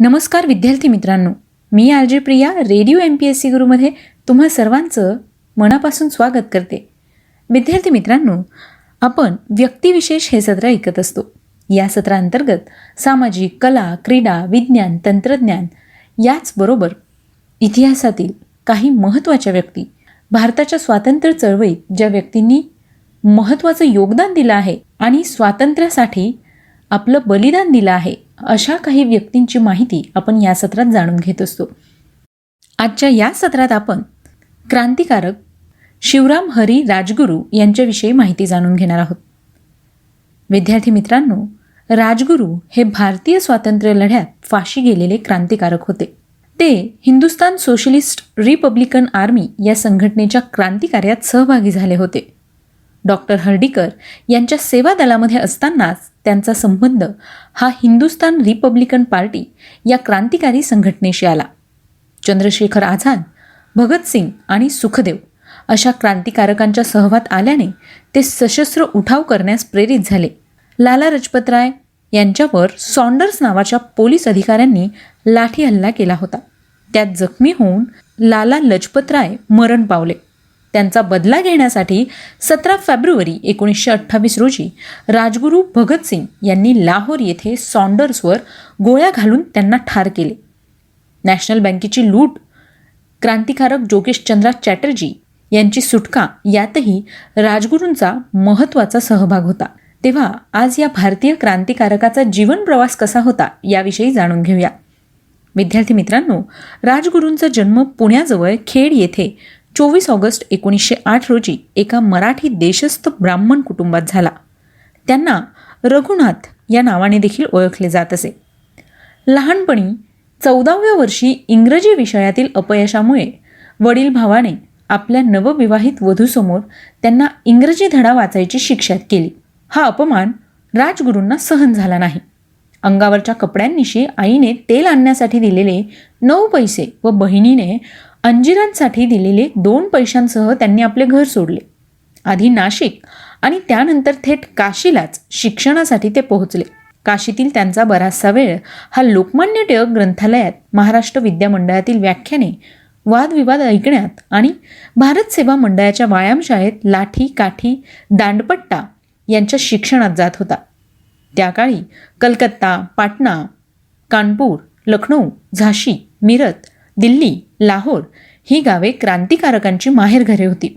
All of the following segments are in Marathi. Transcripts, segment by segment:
नमस्कार विद्यार्थी मित्रांनो. मी R J Priya radio M P S C गुरुमध्ये तुम्हा सर्वांचं मनापासून स्वागत करते. विद्यार्थी मित्रांनो आपण व्यक्तिविशेष हे सत्र ऐकत असतो. या सत्रांतर्गत सामाजिक कला क्रीडा विज्ञान तंत्रज्ञान याचबरोबर इतिहासातील काही महत्त्वाच्या व्यक्ती भारताच्या स्वातंत्र्य चळवळीत ज्या व्यक्तींनी महत्त्वाचं योगदान दिलं आहे आणि स्वातंत्र्यासाठी आपलं बलिदान दिलं आहे अशा काही व्यक्तींची माहिती आपण या सत्रात जाणून घेत असतो. आजच्या या सत्रात आपण क्रांतिकारक शिवराम हरी राजगुरू यांच्याविषयी माहिती जाणून घेणार आहोत. विद्यार्थी मित्रांनो राजगुरू हे भारतीय स्वातंत्र्य लढ्यात फाशी गेलेले क्रांतिकारक होते. ते हिंदुस्तान सोशलिस्ट रिपब्लिकन आर्मी या संघटनेच्या क्रांतिकार्यात सहभागी झाले होते. डॉक्टर हर्डीकर यांच्या सेवा दलामध्ये असतानाच त्यांचा संबंध हा हिंदुस्तान रिपब्लिकन पार्टी या क्रांतिकारी संघटनेशी आला. चंद्रशेखर आझाद भगतसिंग आणि सुखदेव अशा क्रांतिकारकांच्या सहवात आल्याने ते सशस्त्र उठाव करण्यास प्रेरित झाले. लाला लजपतराय यांच्यावर सॉन्डर्स नावाच्या पोलीस अधिकाऱ्यांनी लाठी हल्ला केला होता. त्यात जखमी होऊन लाला लजपतराय मरण पावले. त्यांचा बदला घेण्यासाठी सतरा फेब्रुवारी एकोणीसशे अठ्ठावीस रोजी राजगुरू भगतसिंग यांनी लाहोर येथे सॉन्डर्सवर गोळ्या घालून त्यांना ठार केले. नॅशनल बँकेची लूट क्रांतिकारक जोगेशचंद्रा चॅटर्जी यांची सुटका यातही राजगुरूंचा महत्त्वाचा सहभाग होता. तेव्हा आज या भारतीय क्रांतिकारकाचा जीवन प्रवास कसा होता याविषयी जाणून घेऊया. विद्यार्थी मित्रांनो राजगुरूंचा जन्म पुण्याजवळ खेड येथे चोवीस ऑगस्ट एकोणीसशे आठ रोजी एका मराठी देशस्थ ब्राह्मण कुटुंबात झाला. त्यांना रघुनाथ या नावाने देखील ओळखले जात असे. लहानपणी चौदाव्या वर्षी इंग्रजी विषयातील अपयशामुळे वडील भावाने आपल्या नवविवाहित वधूसमोर त्यांना इंग्रजी धडा वाचायची शिक्षा केली. हा अपमान राजगुरूंना सहन झाला नाही. अंगावरच्या कपड्यांनिशी आईने तेल आणण्यासाठी दिलेले नऊ पैसे व बहिणीने अंजिरांसाठी दिलेले दोन पैशांसह त्यांनी आपले घर सोडले. आधी नाशिक आणि त्यानंतर थेट काशीलाच शिक्षणासाठी ते पोहोचले. काशीतील त्यांचा बराचसा वेळ हा लोकमान्य टिळक ग्रंथालयात महाराष्ट्र विद्यामंडळातील व्याख्याने वादविवाद ऐकण्यात आणि भारत सेवा मंडळाच्या व्यायामशाळेत लाठी काठी दांडपट्टा यांच्या शिक्षणात जात होता. त्या काळी कलकत्ता पाटणा कानपूर लखनौ झाशी मिरत दिल्ली लाहोर ही गावे क्रांतिकारकांची माहेरघरे होती.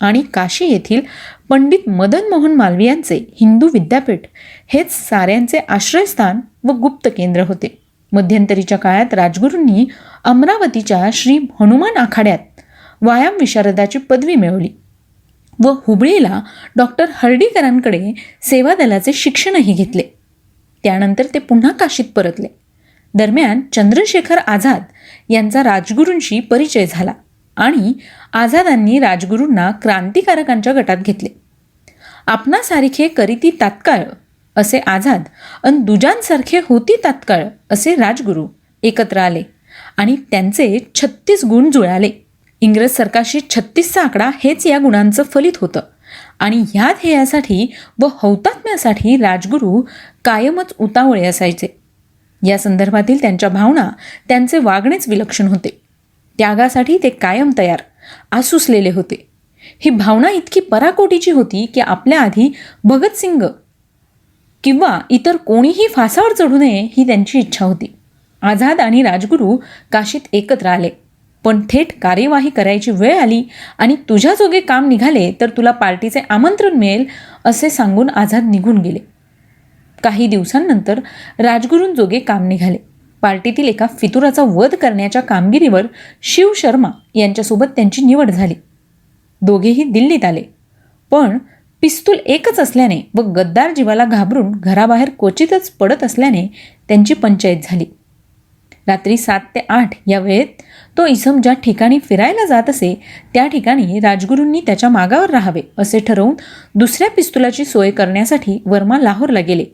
आणि काशी येथील पंडित मदन मोहन मालवीयांचे हिंदू विद्यापीठ हेच साऱ्यांचे आश्रयस्थान व गुप्त केंद्र होते. मध्यंतरीच्या काळात राजगुरूंनी अमरावतीच्या श्री हनुमान आखाड्यात व्यायाम विशारदाची पदवी मिळवली व हुबळीला डॉक्टर हर्डीकरांकडे सेवा दलाचे शिक्षणही घेतले. त्यानंतर ते पुन्हा काशीत परतले. दरम्यान चंद्रशेखर आझाद यांचा राजगुरूंशी परिचय झाला आणि आझादांनी राजगुरूंना क्रांतिकारकांच्या गटात घेतले. आपणासारखे करीती तात्काळ असे आझाद अन दुजांसारखे होती तात्काळ असे राजगुरू एकत्र आले आणि त्यांचे छत्तीस गुण जुळाले. इंग्रज सरकारशी छत्तीसचा आकडा हेच या गुणांचं फलित होतं आणि ह्या ध्येयासाठी व हौतात्म्यासाठी राजगुरू कायमच उतावळे असायचे. या संदर्भातील त्यांच्या भावना त्यांचे वागणेच विलक्षण होते. त्यागासाठी ते कायम तयार आसुसलेले होते. ही भावना इतकी पराकोटीची होती की आपल्या आधी भगतसिंग किंवा इतर कोणीही फासावर चढू नये ही त्यांची इच्छा होती. आझाद आणि राजगुरू काशीत एकत्र आले. पण थेट कार्यवाही करायची वेळ आली आणि तुझ्याजोगे काम निघाले तर तुला पार्टीचे आमंत्रण मिळेल असे सांगून आझाद निघून गेले. काही दिवसांनंतर राजगुरूंजोगे काम निघाले. पार्टीतील एका फितुराचा वध करण्याच्या कामगिरीवर शिव शर्मा यांच्यासोबत त्यांची निवड झाली. दोघेही दिल्लीत आले. पण पिस्तूल एकच असल्याने व गद्दार जीवाला घाबरून घराबाहेर क्वचितच पडत असल्याने त्यांची पंचायत झाली. रात्री सात ते आठ या वेळेत तो इसम ज्या ठिकाणी फिरायला जात असे त्या ठिकाणी राजगुरूंनी त्याच्या मागावर राहावे असे ठरवून दुसऱ्या पिस्तुलाची सोय करण्यासाठी वर्मा लाहोरला गेले.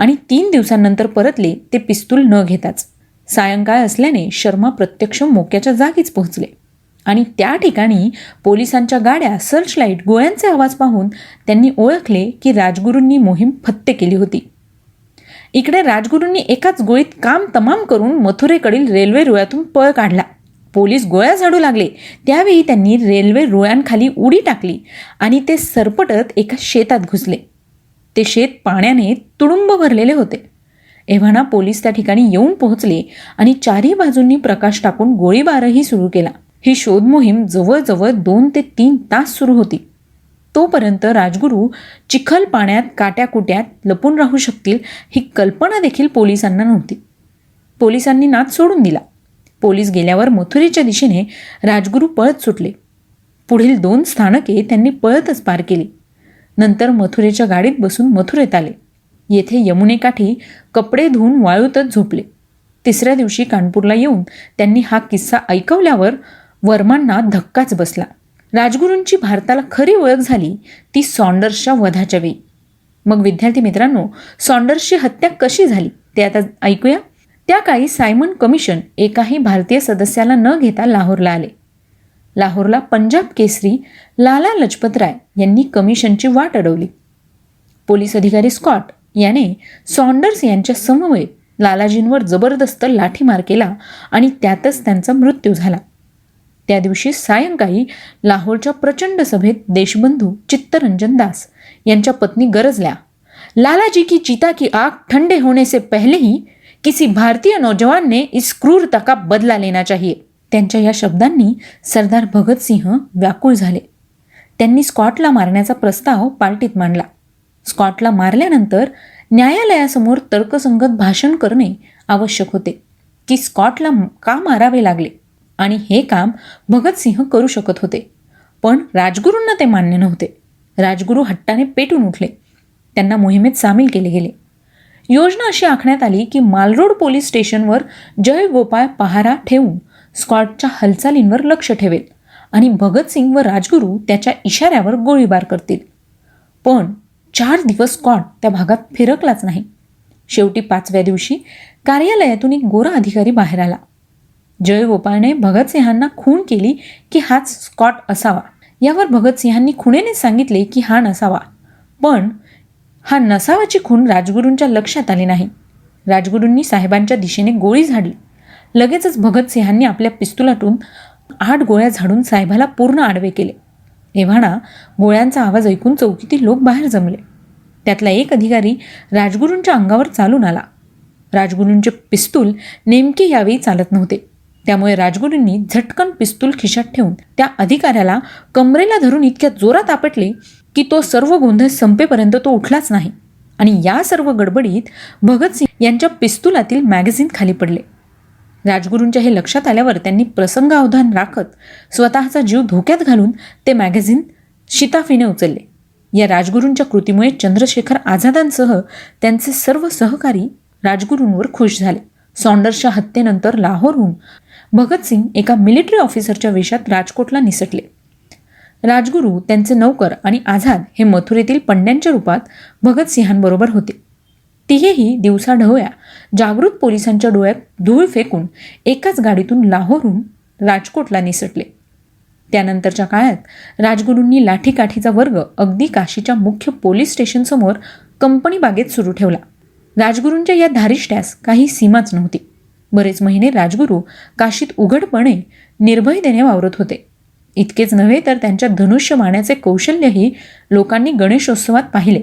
आणि तीन दिवसांनंतर परतले ते पिस्तूल न घेताच. सायंकाळ असल्याने शर्मा प्रत्यक्ष मोक्याच्या जागीच पोहोचले. आणि त्या ठिकाणी पोलिसांच्या गाड्या सर्चलाईट गोळ्यांचे आवाज पाहून त्यांनी ओळखले की राजगुरूंनी मोहीम फत्ते केली होती. इकडे राजगुरूंनी एकाच गोळीत काम तमाम करून मथुरेकडील रेल्वे रुळातून पळ काढला. पोलीस गोळ्या झाडू लागले. त्यावेळी त्यांनी रेल्वे रुळ्यांखाली उडी टाकली आणि ते सरपटत एका शेतात घुसले. ते शेत पाण्याने तुडुंब भरलेले होते. एव्हाना पोलीस त्या ठिकाणी येऊन पोहोचले आणि चारही बाजूंनी प्रकाश टाकून गोळीबारही सुरू केला. ही शोध मोहीम जवळजवळ दोन ते तीन तास सुरू होती. तोपर्यंत राजगुरू चिखल पाण्यात काट्याकुट्यात लपून राहू शकतील ही कल्पना देखील पोलिसांना नव्हती. पोलिसांनी नाद सोडून दिला. पोलीस गेल्यावर मथुरेच्या दिशेने राजगुरू पळत सुटले. पुढील दोन स्थानके त्यांनी पळतच पार केली. नंतर मथुरेच्या गाडीत बसून मथुरेत आले. येथे यमुनेकाठी कपडे धुवून वाळूतच झोपले. तिसऱ्या दिवशी कानपूरला येऊन त्यांनी हा किस्सा ऐकवल्यावर वर्मांना धक्काच बसला. राजगुरूंची भारताला खरी ओळख झाली ती सॉन्डर्सच्या वधाच्या वेळी. मग विद्यार्थी मित्रांनो सॉन्डर्सची हत्या कशी झाली ते आता ऐकूया. त्या काळी सायमन कमिशन एकाही भारतीय सदस्याला न घेता लाहोरला आले. लाहोरला पंजाब केसरी लाला लजपत राय यांनी कमिशनची वाट अडवली. पोलीस अधिकारी स्कॉट याने सॉन्डर्स यांच्या समवेत लालाजींवर जबरदस्त लाठीमार केला आणि त्यातच त्यांचा मृत्यू झाला. त्या दिवशी सायंकाळी लाहोरच्या प्रचंड सभेत देशबंधू चित्तरंजन दास यांच्या पत्नी गरजल्या. लालाजी की चिता की आग ठंडे होने से पहले ही किसी भारतीय नौजवान ने इस क्रूरता का बदला लेना चाहिए. त्यांच्या या शब्दांनी सरदार भगतसिंह व्याकुळ झाले. त्यांनी स्कॉटला मारण्याचा प्रस्ताव पार्टीत मांडला. स्कॉटला मारल्यानंतर न्यायालयासमोर तर्कसंगत भाषण करणे आवश्यक होते. की स्कॉटला का मारावे लागले? आणि हे काम भगतसिंह करू शकत होते. पण राजगुरूंना ते मान्य नव्हते. राजगुरू हट्टाने पेटून उठले. त्यांना मोहिमेत सामील केले गेले. योजना अशी आखण्यात आली की मालरोड पोलीस स्टेशनवर जय गोपाळ पहारा ठेवून स्कॉटच्या हालचालींवर लक्ष ठेवेल. आणि भगतसिंग व राजगुरू त्याच्या इशाऱ्यावर गोळीबार करतील. पण चार दिवस स्कॉट त्या भागात फिरकलाच नाही. शेवटी पाचव्या दिवशी कार्यालयातून एक गोरा अधिकारी बाहेर आला. जयगोपाळने भगतसिंहांना खून केली की हाच स्कॉट असावा. यावर भगतसिंहांनी खुणेने सांगितले की हा नसावा. पण हा नसावाची खून राजगुरूंच्या लक्षात आली नाही. राजगुरूंनी साहेबांच्या दिशेने गोळी झाडली. लगेचच भगतसिंहांनी आपल्या पिस्तुलातून आठ गोळ्या झाडून साहेबाला पूर्ण आडवे केले. एव्हाना गोळ्यांचा आवाज ऐकून चौकीतील लोक बाहेर जमले. त्यातला एक अधिकारी राजगुरूंच्या अंगावर चालून आला. राजगुरूंचे पिस्तूल नेमके यावेळी चालत नव्हते. त्यामुळे राजगुरूंनी झटकन पिस्तूल खिशात ठेवून त्या अधिकाऱ्याला कमरेला धरून इतक्या जोरात आपटले की तो सर्व गोंधळ संपेपर्यंत तो उठलाच नाही. आणि या सर्व गडबडीत भगतसिंग यांच्या पिस्तुलातील मॅगझिन खाली पडले. राजगुरूंच्या हे लक्षात आल्यावर त्यांनी प्रसंगावधान राखत स्वतःचा जीव धोक्यात घालून ते मॅगझिन शिताफीने उचलले. या राजगुरूंच्या कृतीमुळे चंद्रशेखर आझादांसह त्यांचे सर्व सहकारी राजगुरूंवर खुश झाले. सॉन्डर्सच्या हत्येनंतर लाहोरहून भगतसिंग एका मिलिटरी ऑफिसरच्या वेशात राजकोटला निसटले. राजगुरू त्यांचे नौकर आणि आझाद हे मथुरेतील पंड्यांच्या रूपात भगतसिंहांबरोबर होते. तिघेही दिवसाढवळ्या जागृत पोलिसांच्या डोळ्यात धूळ फेकून एकाच गाडीतून लाहोरहून राजकोटला निसटले. त्यानंतरच्या काळात राजगुरूंनी लाठीकाठीचा वर्ग अगदी काशीच्या मुख्य पोलीस स्टेशनसमोर कंपनी बागेत सुरू ठेवला. राजगुरूंच्या या धारिष्ट्यास काही सीमाच नव्हती. बरेच महिने राजगुरू काशीत उघडपणे निर्भयतेने वावरत होते. इतकेच नव्हे तर त्यांच्या धनुष्य मारण्याचे कौशल्यही लोकांनी गणेशोत्सवात पाहिले.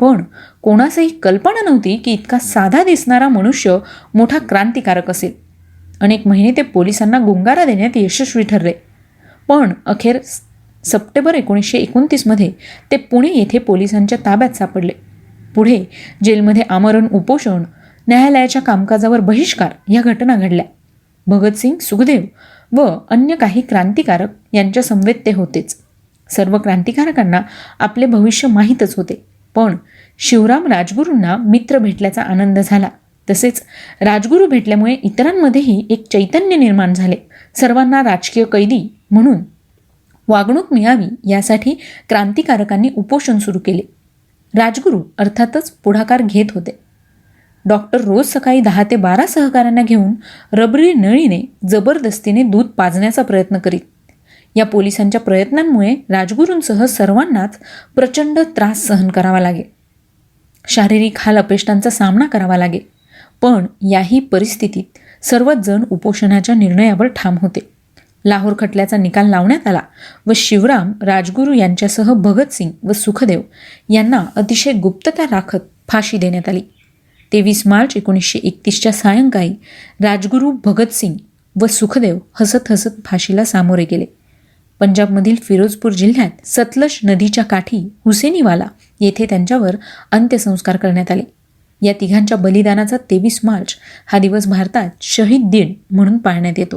पण कोणासही कल्पना नव्हती की इतका साधा दिसणारा मनुष्य मोठा क्रांतिकारक असेल. अनेक महिने ते पोलिसांना गुंगारा देण्यात यशस्वी ठरले. पण अखेर सप्टेंबर एकोणीसशे एकोणतीसमध्ये ते पुणे येथे पोलिसांच्या ताब्यात सापडले. पुढे जेलमध्ये आमरण उपोषण न्यायालयाच्या कामकाजावर बहिष्कार या घटना घडल्या. भगतसिंग सुखदेव व अन्य काही क्रांतिकारक यांच्या समवेत ते होतेच. सर्व क्रांतिकारकांना आपले भविष्य माहीतच होते. पण शिवराम राजगुरूंना मित्र भेटल्याचा आनंद झाला. तसेच राजगुरू भेटल्यामुळे इतरांमध्येही एक चैतन्य निर्माण झाले. सर्वांना राजकीय कैदी म्हणून वागणूक मिळावी यासाठी क्रांतिकारकांनी उपोषण सुरू केले. राजगुरू अर्थातच पुढाकार घेत होते. डॉक्टर रोज सकाळी दहा ते बारा सहकाऱ्यांना घेऊन रबरी नळीने जबरदस्तीने दूध पाजण्याचा प्रयत्न करीत या पोलिसांच्या प्रयत्नांमुळे राजगुरूंसह सर्वांनाच प्रचंड त्रास सहन करावा लागे. शारीरिक हाल अपेष्टांचा सामना करावा लागे. पण याही परिस्थितीत सर्वच जण उपोषणाच्या निर्णयावर ठाम होते. लाहोर खटल्याचा निकाल लावण्यात आला व शिवराम राजगुरू यांच्यासह भगतसिंग व सुखदेव यांना अतिशय गुप्तता राखत फाशी देण्यात आली. तेवीस मार्च एकोणीसशे एकतीसच्या सायंकाळी राजगुरू भगतसिंग व सुखदेव हसत हसत फाशीला सामोरे गेले. पंजाबमधील फिरोजपूर जिल्ह्यात सतलज नदीच्या काठी हुसेनीवाला येथे त्यांच्यावर अंत्यसंस्कार करण्यात आले. या तिघांच्या बलिदानाचा तेवीस मार्च हा दिवस भारतात शहीद दिन म्हणून पाळण्यात येतो.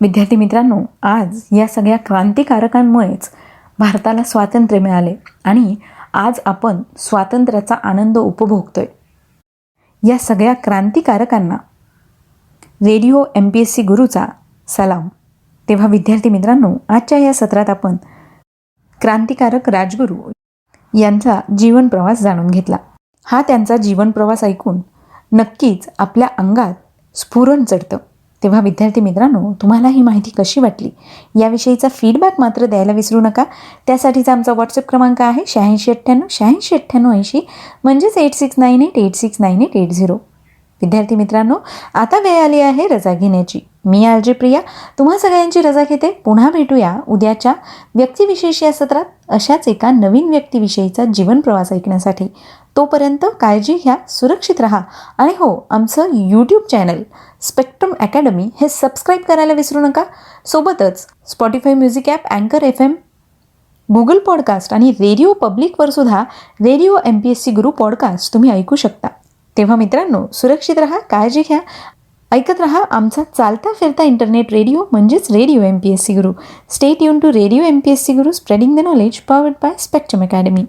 विद्यार्थी मित्रांनो आज या सगळ्या क्रांतिकारकांमुळेच भारताला स्वातंत्र्य मिळाले आणि आज आपण स्वातंत्र्याचा आनंद उपभोगतोय. या सगळ्या क्रांतिकारकांना radio M P S C गुरुचा सलाम. तेव्हा विद्यार्थी मित्रांनो आजच्या या सत्रात आपण क्रांतिकारक राजगुरू यांचा जीवन प्रवास जाणून घेतला. हा त्यांचा जीवन प्रवास ऐकून नक्कीच आपल्या अंगात स्फुरण चढतं. तेव्हा विद्यार्थी मित्रांनो तुम्हाला ही माहिती कशी वाटली? याविषयीचा फीडबॅक मात्र द्यायला विसरू नका. त्यासाठीचा आमचा व्हॉट्सअप क्रमांक आहे शहाऐंशी अठ्ठ्याण्णव शहाऐंशी अठ्ठ्याण्णव ऐंशी म्हणजेच eight six nine eight eight six nine eight eight zero विद्यार्थी मित्रांनो आता वेळ आली आहे रजा घेण्याची. मी आलजे प्रिया. तुम्हा सगळ्यांची रजा घेते. पुन्हा भेटूया उद्याच्या व्यक्तिविशेष या सत्रात अशाच एका नवीन व्यक्तीविषयीचा जीवन प्रवास ऐकण्यासाठी. तोपर्यंत काळजी घ्या सुरक्षित राहा आणि हो आमचं यूट्यूब चॅनल स्पेक्ट्रम अकॅडमी हे सबस्क्राईब करायला विसरू नका. सोबतच स्पॉटीफाय म्युझिक ॲप अँकर एफ एम गुगल पॉडकास्ट आणि रेडिओ पब्लिकवर सुद्धा radio M P S C Guru podcast तुम्ही ऐकू शकता. तेव्हा मित्रांनो सुरक्षित राहा काळजी घ्या ऐकत रहा आमचा चालता फिरता इंटरनेट रेडिओ म्हणजेच radio M P S C Guru stay युन to radio M P S C Guru spreading the knowledge powered by Spectrum Academy